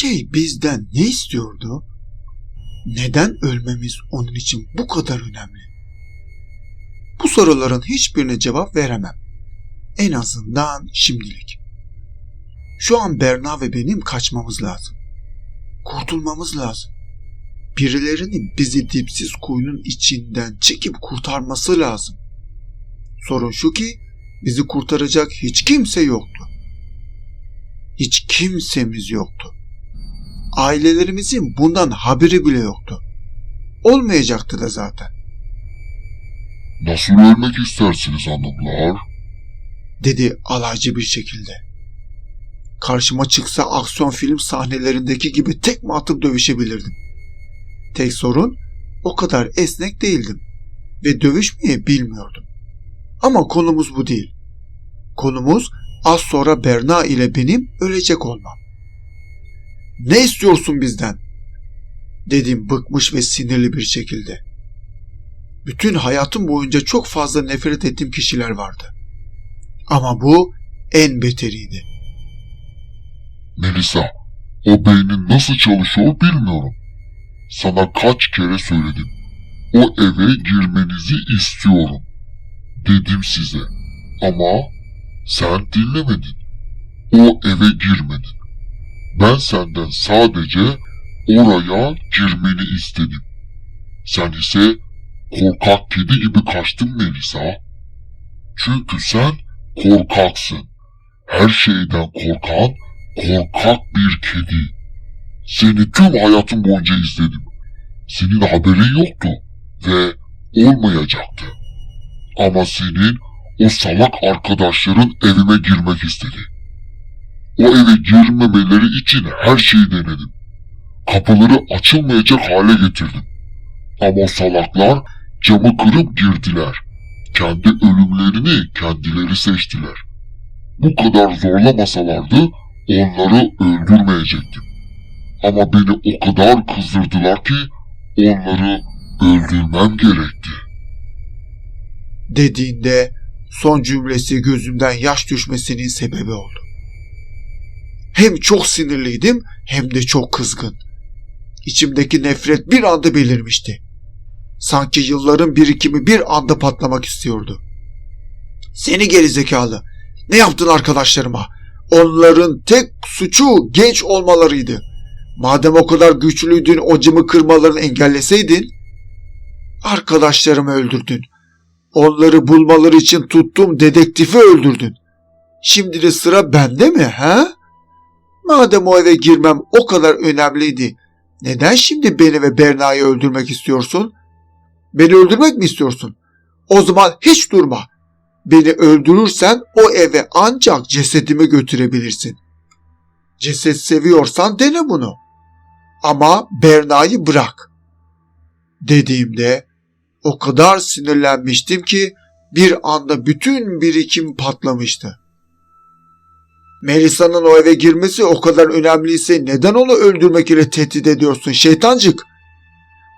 şey bizden ne istiyordu? Neden ölmemiz onun için bu kadar önemli? Bu soruların hiçbirine cevap veremem. En azından şimdilik. Şu an Berna ve benim kaçmamız lazım. Kurtulmamız lazım. Birilerinin bizi dipsiz kuyunun içinden çekip kurtarması lazım. Sorun şu ki bizi kurtaracak hiç kimse yoktu. Hiç kimsemiz yoktu. Ailelerimizin bundan haberi bile yoktu. Olmayacaktı da zaten. Nasıl ölmek istersiniz hanımlar? dedi alaycı bir şekilde. Karşıma çıksa aksiyon film sahnelerindeki gibi tek mi atıp dövüşebilirdim. Tek sorun o kadar esnek değildim ve dövüşmeyi bilmiyordum. Ama konumuz bu değil. Konumuz az sonra Berna ile benim ölecek olmam. Ne istiyorsun bizden? Dedim bıkmış ve sinirli bir şekilde. Bütün hayatım boyunca çok fazla nefret ettiğim kişiler vardı. Ama bu en beteriydi. Melisa, o beynin nasıl çalışıyor bilmiyorum. Sana kaç kere söyledim. O eve girmenizi istiyorum. Dedim size. Ama sen dinlemedin. O eve girmedin. Ben senden sadece oraya girmeni istedim. Sen ise korkak kedi gibi kaçtın Melisa. Çünkü sen korkaksın. Her şeyden korkan korkak bir kedi. Seni tüm hayatım boyunca izledim. Senin haberin yoktu ve olmayacaktı. Ama senin o salak arkadaşların evime girmek istedi. O eve girmemeleri için her şeyi denedim. Kapıları açılmayacak hale getirdim. Ama salaklar camı kırıp girdiler. Kendi ölümlerini kendileri seçtiler. Bu kadar zorlamasalardı onları öldürmeyecektim. Ama beni o kadar kızdırdılar ki onları öldürmem gerekti. Dediğinde son cümlesi gözümden yaş düşmesinin sebebi oldu. Hem çok sinirliydim hem de çok kızgın. İçimdeki nefret bir anda belirmişti. Sanki yılların birikimi bir anda patlamak istiyordu. Seni gerizekalı. Ne yaptın arkadaşlarıma? Onların tek suçu genç olmalarıydı. Madem o kadar güçlüydün o camı kırmalarını engelleseydin. Arkadaşlarımı öldürdün. Onları bulmaları için tuttuğum dedektifi öldürdün. Şimdi de sıra bende mi ha? Madem o eve girmem o kadar önemliydi. Neden şimdi beni ve Berna'yı öldürmek istiyorsun? Beni öldürmek mi istiyorsun? O zaman hiç durma. Beni öldürürsen o eve ancak cesedimi götürebilirsin. Ceset seviyorsan dene bunu. Ama Berna'yı bırak. Dediğimde o kadar sinirlenmiştim ki bir anda bütün birikim patlamıştı. Melisa'nın o eve girmesi o kadar önemliyse neden onu öldürmek ile tehdit ediyorsun şeytancık?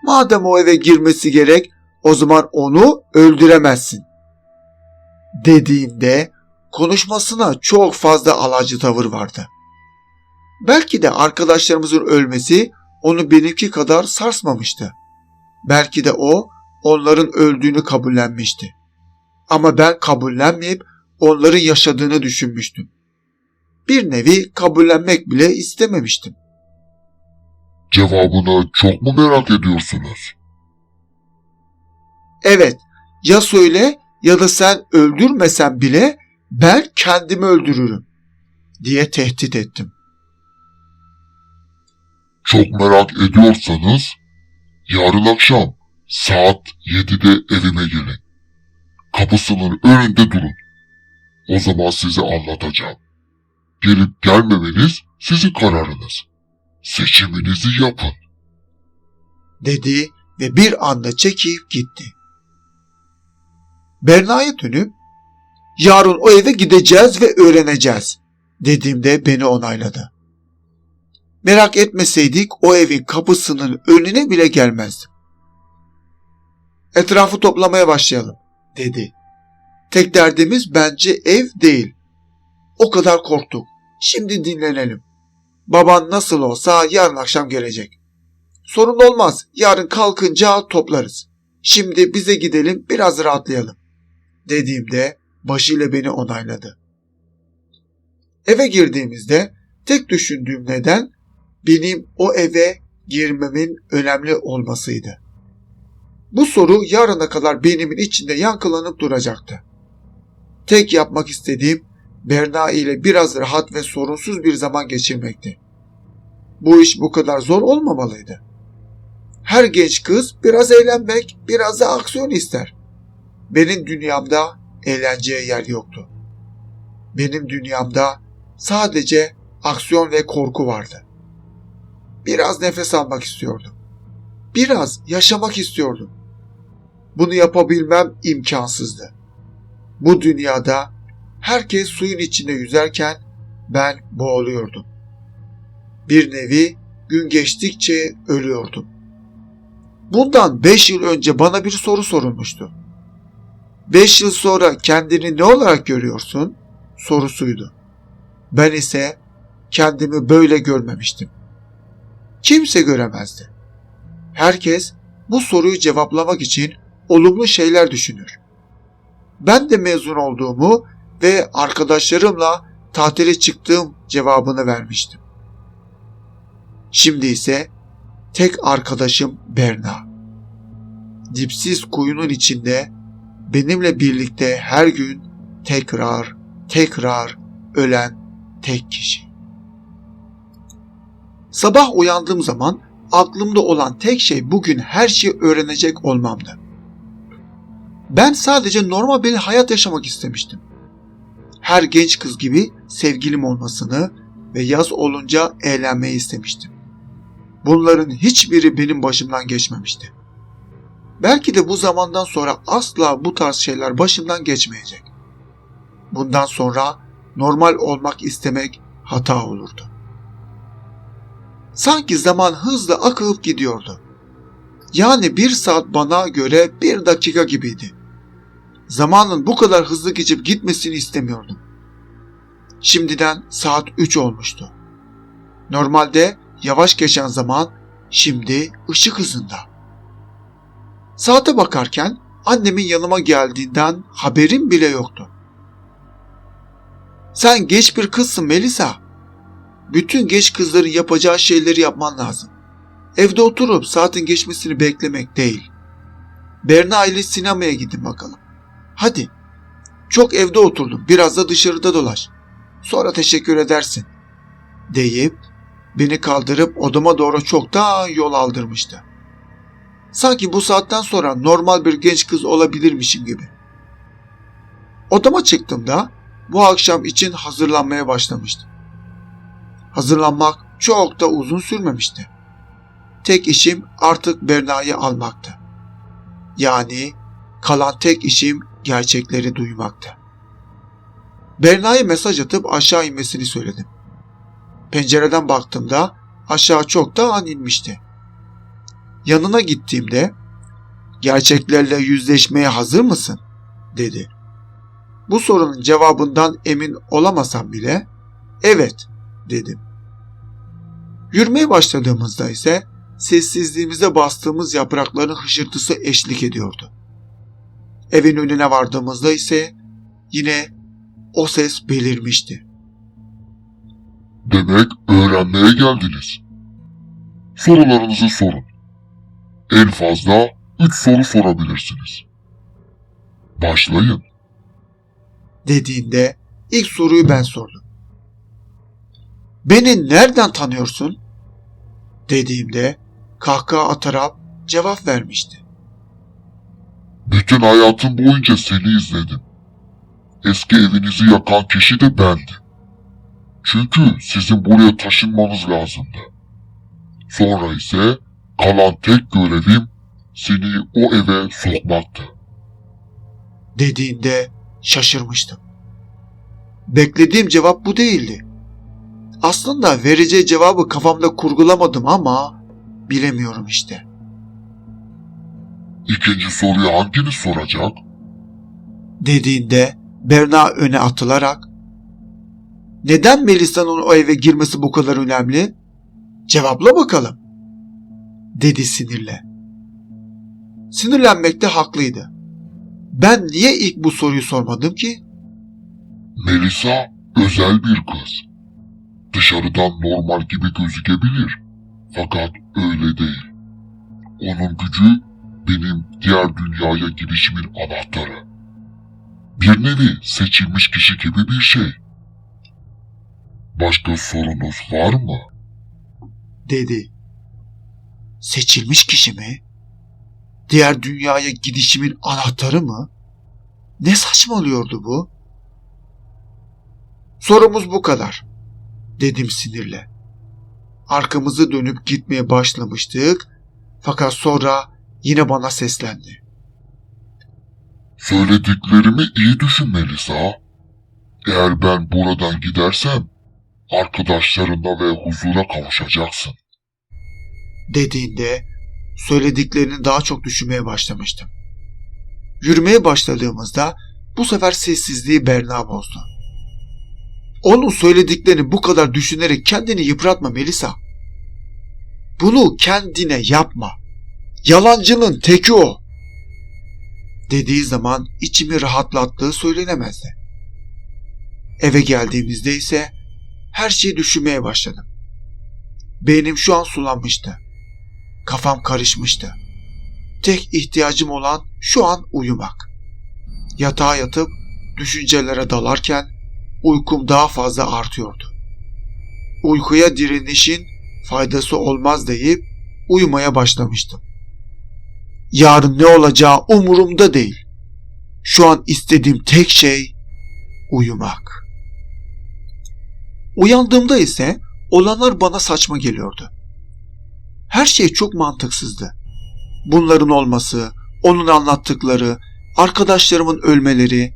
Madem o eve girmesi gerek o zaman onu öldüremezsin. Dediğimde konuşmasına çok fazla alacı tavır vardı. Belki de arkadaşlarımızın ölmesi onu benimki kadar sarsmamıştı. Belki de o onların öldüğünü kabullenmişti. Ama ben kabullenmeyip onların yaşadığını düşünmüştüm. Bir nevi kabullenmek bile istememiştim. Cevabını çok mu merak ediyorsunuz? Evet, ya söyle ya da sen öldürmesen bile ben kendimi öldürürüm diye tehdit ettim. Çok merak ediyorsanız yarın akşam saat 7'de evime gelin. Kapısının önünde durun. O zaman size anlatacağım. Gelip gelmemeniz sizin kararınız. Seçiminizi yapın. dedi ve bir anda çekip gitti. Berna'ya dönüp yarın o eve gideceğiz ve öğreneceğiz dediğimde beni onayladı. Merak etmeseydik o evin kapısının önüne bile gelmezdim. Etrafı toplamaya başlayalım dedi. Tek derdimiz bence ev değil. O kadar korktuk. Şimdi dinlenelim. Baban nasıl olsa yarın akşam gelecek. Sorun olmaz. Yarın kalkınca toplarız. Şimdi bize gidelim biraz rahatlayalım. Dediğimde başıyla beni onayladı. Eve girdiğimizde tek düşündüğüm neden benim o eve girmemin önemli olmasıydı. Bu soru yarına kadar beynimin içinde yankılanıp duracaktı. Tek yapmak istediğim Berna ile biraz rahat ve sorunsuz bir zaman geçirmekti. Bu iş bu kadar zor olmamalıydı. Her genç kız biraz eğlenmek, biraz da aksiyon ister. Benim dünyamda eğlenceye yer yoktu. Benim dünyamda sadece aksiyon ve korku vardı. Biraz nefes almak istiyordum. Biraz yaşamak istiyordum. Bunu yapabilmem imkansızdı. Bu dünyada herkes suyun içinde yüzerken ben boğuluyordum. Bir nevi gün geçtikçe ölüyordum. Bundan 5 yıl önce bana bir soru sorulmuştu. 5 yıl sonra kendini ne olarak görüyorsun? sorusuydu. Ben ise kendimi böyle görmemiştim. Kimse göremezdi. Herkes bu soruyu cevaplamak için olumlu şeyler düşünür. Ben de mezun olduğumu ve arkadaşlarımla tatile çıktığım cevabını vermiştim. Şimdi ise tek arkadaşım Berna. Dipsiz kuyunun içinde benimle birlikte her gün tekrar tekrar ölen tek kişi. Sabah uyandığım zaman aklımda olan tek şey bugün her şeyi öğrenecek olmamdı. Ben sadece normal bir hayat yaşamak istemiştim. Her genç kız gibi sevgilim olmasını ve yaz olunca eğlenmeyi istemiştim. Bunların hiçbiri benim başımdan geçmemişti. Belki de bu zamandan sonra asla bu tarz şeyler başımdan geçmeyecek. Bundan sonra normal olmak istemek hata olurdu. Sanki zaman hızla akıp gidiyordu. Yani bir saat bana göre bir dakika gibiydi. Zamanın bu kadar hızlı geçip gitmesini istemiyordum. Şimdiden saat 3 olmuştu. Normalde yavaş geçen zaman şimdi ışık hızında. Saate bakarken annemin yanıma geldiğinden haberim bile yoktu. Sen geç bir kızsın Melisa. Bütün geç kızların yapacağı şeyleri yapman lazım. Evde oturup saatin geçmesini beklemek değil. Berna ile sinemaya gidin bakalım. Hadi. Çok evde oturdum. Biraz da dışarıda dolaş. Sonra teşekkür edersin. Deyip beni kaldırıp odama doğru çoktan yol aldırmıştı. Sanki bu saatten sonra normal bir genç kız olabilirmişim gibi. Odama çıktığımda bu akşam için hazırlanmaya başlamıştım. Hazırlanmak çok da uzun sürmemişti. Tek işim artık Berna'yı almaktı. Yani kalan tek işim gerçekleri duymaktı. Berna'ya mesaj atıp aşağı inmesini söyledim. Pencereden baktığımda aşağı çoktan inmişti. Yanına gittiğimde gerçeklerle yüzleşmeye hazır mısın? dedi. Bu sorunun cevabından emin olamasam bile evet dedim. Yürümeye başladığımızda ise sessizliğimize bastığımız yaprakların hışırtısı eşlik ediyordu. Evin önüne vardığımızda ise yine o ses belirmişti. Demek öğrenmeye geldiniz. Sorularınızı sorun. En fazla 3 soru sorabilirsiniz. Başlayın. dediğinde ilk soruyu ben sordum. Beni nereden tanıyorsun? dediğimde kahkaha atarak cevap vermişti. Bütün hayatım boyunca seni izledim. Eski evinizi yakan kişi de bendim. Çünkü sizin buraya taşınmanız lazımdı. Sonra ise kalan tek görevim seni o eve sokmaktı. dediğinde şaşırmıştım. Beklediğim cevap bu değildi. Aslında vereceği cevabı kafamda kurgulamadım ama bilemiyorum işte. İkinci soruyu hanginiz soracak? Dediğinde Berna öne atılarak Neden Melisa'nın o eve girmesi bu kadar önemli? Cevapla bakalım. Dedi sinirle. Sinirlenmekte haklıydı. Ben niye ilk bu soruyu sormadım ki? Melisa özel bir kız. Dışarıdan normal gibi gözükebilir. Fakat öyle değil. Onun gücü benim diğer dünyaya girişimin anahtarı. Bir nevi seçilmiş kişi gibi bir şey. Başka sorunuz var mı? Dedi. Seçilmiş kişi mi? Diğer dünyaya gidişimin anahtarı mı? Ne saçmalıyordu bu? Sorumuz bu kadar. Dedim sinirle. Arkamızı dönüp gitmeye başlamıştık. Fakat sonra yine bana seslendi. Söylediklerimi iyi düşün Melisa. Eğer ben buradan gidersem arkadaşlarına ve huzura kavuşacaksın. Dediğinde söylediklerini daha çok düşünmeye başlamıştım. Yürümeye başladığımızda bu sefer sessizliği Berna bozdu. Onun söylediklerini bu kadar düşünerek kendini yıpratma Melisa. Bunu kendine yapma. Yalancının teki o. Dediği zaman içimi rahatlattığı söylenemezdi. Eve geldiğimizde ise her şeyi düşünmeye başladım. Beynim şu an sulanmıştı. Kafam karışmıştı. Tek ihtiyacım olan şu an uyumak. Yatağa yatıp düşüncelere dalarken uykum daha fazla artıyordu. Uykuya direnişin faydası olmaz deyip uyumaya başlamıştım. Yarın ne olacağı umurumda değil. Şu an istediğim tek şey uyumak. Uyandığımda ise olanlar bana saçma geliyordu. Her şey çok mantıksızdı. Bunların olması, onun anlattıkları, arkadaşlarımın ölmeleri,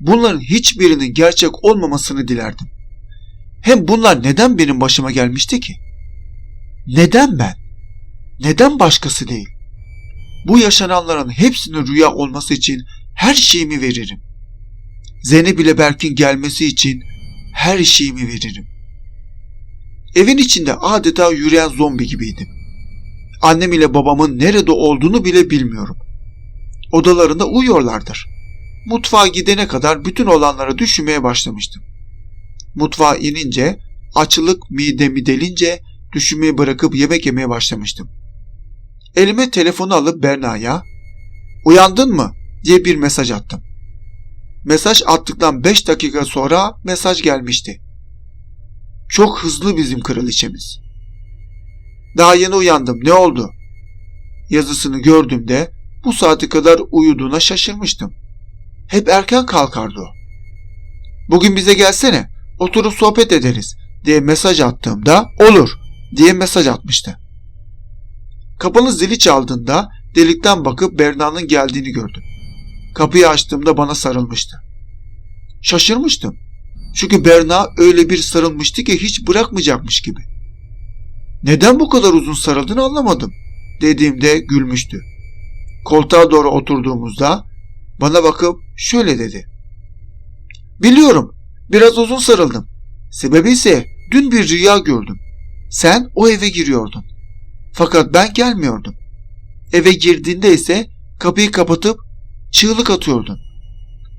bunların hiçbirinin gerçek olmamasını dilerdim. Hem bunlar neden benim başıma gelmişti ki? Neden ben? Neden başkası değil? Bu yaşananların hepsinin rüya olması için her şeyimi veririm. Zeynep ile Berk'in gelmesi için her şeyimi veririm. Evin içinde adeta yürüyen zombi gibiydim. Annem ile babamın nerede olduğunu bile bilmiyorum. Odalarında uyuyorlardır. Mutfağa gidene kadar bütün olanları düşünmeye başlamıştım. Mutfağa inince açılık midemi delince düşünmeyi bırakıp yemek yemeye başlamıştım. Elime telefonu alıp Berna'ya "Uyandın mı?" diye bir mesaj attım. Mesaj attıktan 5 dakika sonra mesaj gelmişti. Çok hızlı bizim kraliçemiz. Daha yeni uyandım ne oldu? Yazısını gördüğümde bu saate kadar uyuduğuna şaşırmıştım. Hep erken kalkardı o. Bugün bize gelsene oturup sohbet ederiz diye mesaj attığımda olur diye mesaj atmıştı. Kapının zili çaldığında delikten bakıp Berna'nın geldiğini gördüm. Kapıyı açtığımda bana sarılmıştı. Şaşırmıştım. Çünkü Berna öyle bir sarılmıştı ki hiç bırakmayacakmış gibi. Neden bu kadar uzun sarıldığını anlamadım dediğimde gülmüştü. Koltuğa doğru oturduğumuzda bana bakıp şöyle dedi. Biliyorum biraz uzun sarıldım. Sebebi ise dün bir rüya gördüm. Sen o eve giriyordun. Fakat ben gelmiyordum. Eve girdiğinde ise kapıyı kapatıp çığlık atıyordun.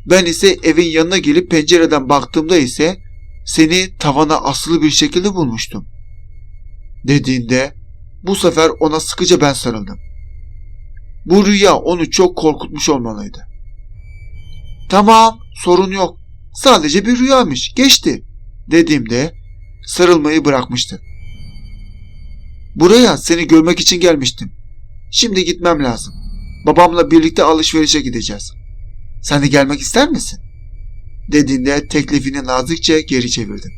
Ben ise evin yanına gelip pencereden baktığımda ise seni tavana asılı bir şekilde bulmuştum. Dediğinde bu sefer ona sıkıca ben sarıldım. Bu rüya onu çok korkutmuş olmalıydı. Tamam sorun yok. Sadece bir rüyamış geçti dediğimde sarılmayı bırakmıştı. Buraya seni görmek için gelmiştim. Şimdi gitmem lazım. Babamla birlikte alışverişe gideceğiz. Sen de gelmek ister misin? Dediğinde teklifini nazikçe geri çevirdim.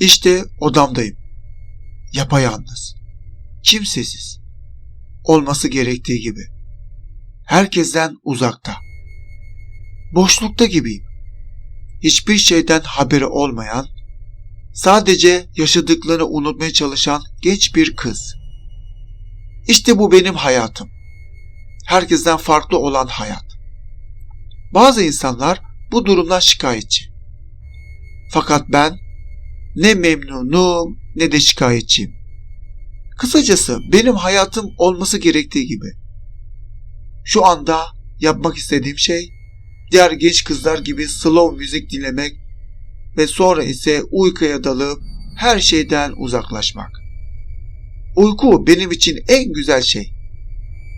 İşte odamdayım. Yapayalnız. Kimsesiz. Olması gerektiği gibi. Herkesten uzakta. Boşlukta gibiyim. Hiçbir şeyden haberi olmayan, sadece yaşadıklarını unutmaya çalışan genç bir kız. İşte bu benim hayatım. Herkesten farklı olan hayat. Bazı insanlar bu durumdan şikayetçi. Fakat ben ne memnunum ne de şikayetçiyim. Kısacası benim hayatım olması gerektiği gibi. Şu anda yapmak istediğim şey diğer genç kızlar gibi slow müzik dinlemek ve sonra ise uykuya dalıp her şeyden uzaklaşmak. Uyku benim için en güzel şey.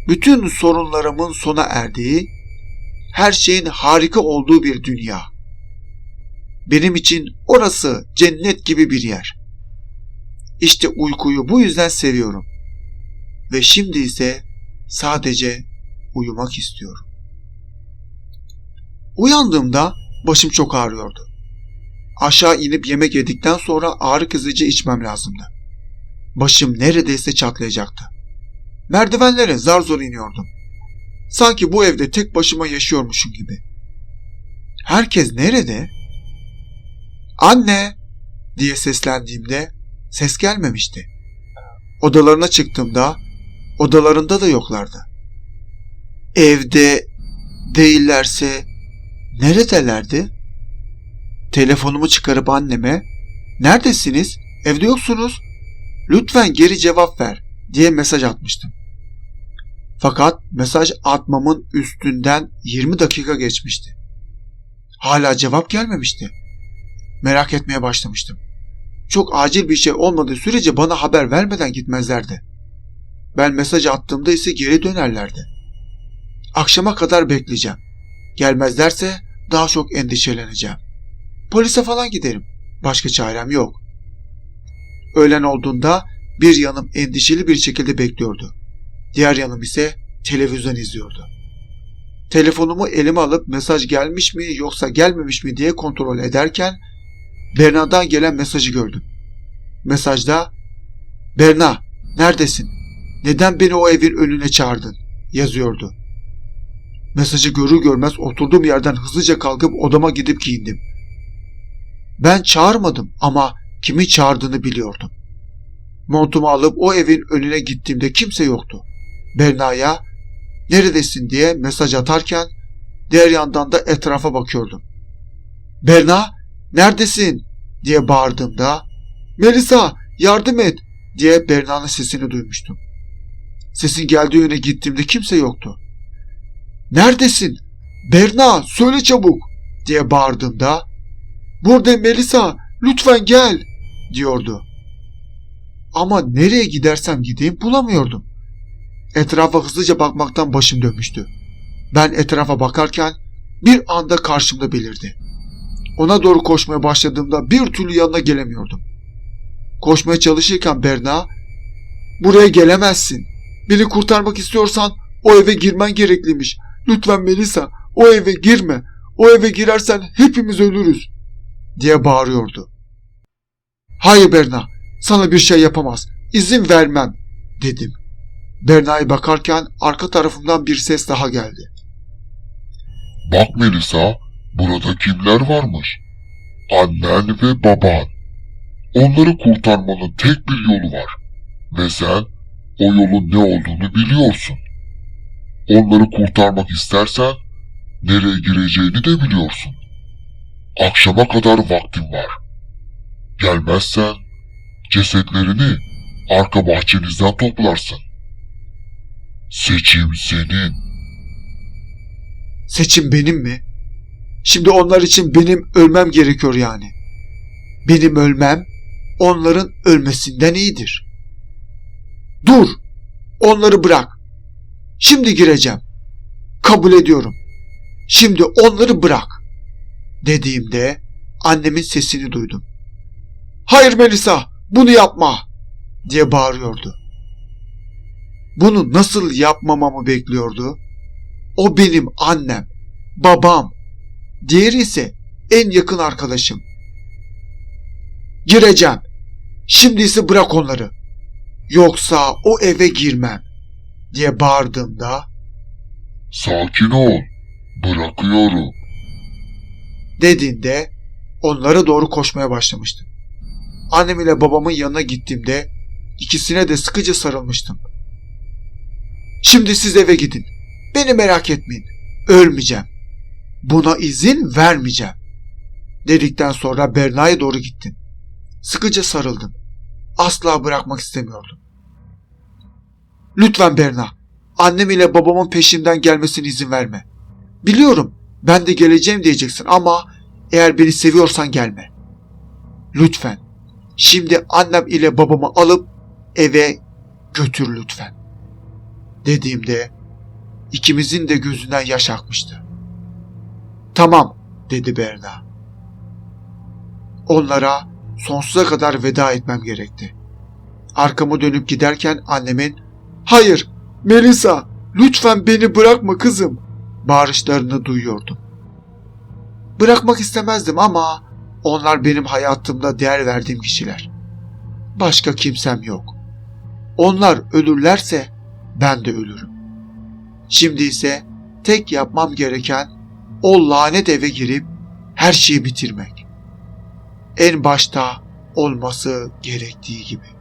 Bütün sorunlarımın sona erdiği, her şeyin harika olduğu bir dünya. Benim için orası cennet gibi bir yer. İşte uykuyu bu yüzden seviyorum. Ve şimdi ise sadece uyumak istiyorum. Uyandığımda başım çok ağrıyordu. Aşağı inip yemek yedikten sonra ağrı kızıcı içmem lazımdı. Başım neredeyse çatlayacaktı. Merdivenlere zar zor iniyordum. Sanki bu evde tek başıma yaşıyormuşum gibi. Herkes nerede? Anne diye seslendiğimde ses gelmemişti. Odalarına çıktığımda odalarında da yoklardı. Evde değillerse neredelerdi? Telefonumu çıkarıp anneme "Neredesiniz? Evde yoksunuz. Lütfen geri cevap ver." diye mesaj atmıştım. Fakat mesaj atmamın üstünden 20 dakika geçmişti. Hala cevap gelmemişti. Merak etmeye başlamıştım. Çok acil bir şey olmadığı sürece bana haber vermeden gitmezlerdi. Ben mesaj attığımda ise geri dönerlerdi. Akşama kadar bekleyeceğim. Gelmezlerse daha çok endişeleneceğim. Polise falan giderim. Başka çarem yok. Öğlen olduğunda bir yanım endişeli bir şekilde bekliyordu. Diğer yanım ise televizyon izliyordu. Telefonumu elime alıp mesaj gelmiş mi yoksa gelmemiş mi diye kontrol ederken Berna'dan gelen mesajı gördüm. Mesajda Berna neredesin? Neden beni o evin önüne çağırdın? yazıyordu. Mesajı görür görmez oturduğum yerden hızlıca kalkıp odama gidip giyindim. Ben çağırmadım ama kimi çağırdığını biliyordum. Montumu alıp o evin önüne gittiğimde kimse yoktu. Berna'ya neredesin diye mesaj atarken diğer yandan da etrafa bakıyordum. Berna neredesin diye bağırdığımda Melisa yardım et diye Berna'nın sesini duymuştum. Sesin geldiği yöne gittiğimde kimse yoktu. Neredesin? Berna söyle çabuk diye bağırdığımda Burada Melisa lütfen gel diyordu. Ama nereye gidersem gideyim bulamıyordum. Etrafa hızlıca bakmaktan başım dönmüştü. Ben etrafa bakarken bir anda karşımda belirdi. Ona doğru koşmaya başladığımda bir türlü yanına gelemiyordum. Koşmaya çalışırken Berna, ''Buraya gelemezsin. Beni kurtarmak istiyorsan o eve girmen gerekliymiş. Lütfen Melisa, o eve girme. O eve girersen hepimiz ölürüz.'' Diye bağırıyordu. ''Hayır Berna, sana bir şey yapamaz. İzin vermem.'' dedim. Berna'ya bakarken arka tarafımdan bir ses daha geldi. Bak Melisa, burada kimler varmış? Annen ve baban. Onları kurtarmanın tek bir yolu var. Ve sen o yolun ne olduğunu biliyorsun. Onları kurtarmak istersen nereye gireceğini de biliyorsun. Akşama kadar vaktin var. Gelmezsen cesetlerini arka bahçenizden toplarsın. Seçim senin. Seçim benim mi? Şimdi onlar için benim ölmem gerekiyor yani. Benim ölmem onların ölmesinden iyidir. Dur! Onları bırak. Şimdi gireceğim. Kabul ediyorum. Şimdi onları bırak. Dediğimde annemin sesini duydum. Hayır Melisa, bunu yapma diye bağırıyordu. Bunu nasıl yapmamamı bekliyordu? O benim annem, babam. Diğeri ise en yakın arkadaşım. Gireceğim. Şimdi ise bırak onları. Yoksa o eve girmem diye bağırdığımda Sakin ol. Bırakıyorum. Dediğinde onlara doğru koşmaya başlamıştım. Annem ile babamın yanına gittiğimde ikisine de sıkıca sarılmıştım. Şimdi siz eve gidin. Beni merak etmeyin. Ölmeyeceğim. Buna izin vermeyeceğim. Dedikten sonra Berna'ya doğru gittim. Sıkıca sarıldım. Asla bırakmak istemiyordum. Lütfen Berna, annem ile babamın peşimden gelmesine izin verme. Biliyorum ben de geleceğim diyeceksin ama eğer beni seviyorsan gelme. Lütfen. Şimdi annem ile babamı alıp eve götür lütfen. Dediğimde ikimizin de gözünden yaş akmıştı. Tamam dedi Berna. Onlara sonsuza kadar veda etmem gerekti. Arkamı dönüp giderken annemin "Hayır, Melisa, lütfen beni bırakma kızım." Bağırışlarını duyuyordum. Bırakmak istemezdim ama onlar benim hayatımda değer verdiğim kişiler. Başka kimsem yok. Onlar ölürlerse ben de ölürüm. Şimdi ise tek yapmam gereken o lanet eve girip her şeyi bitirmek. En başta olması gerektiği gibi.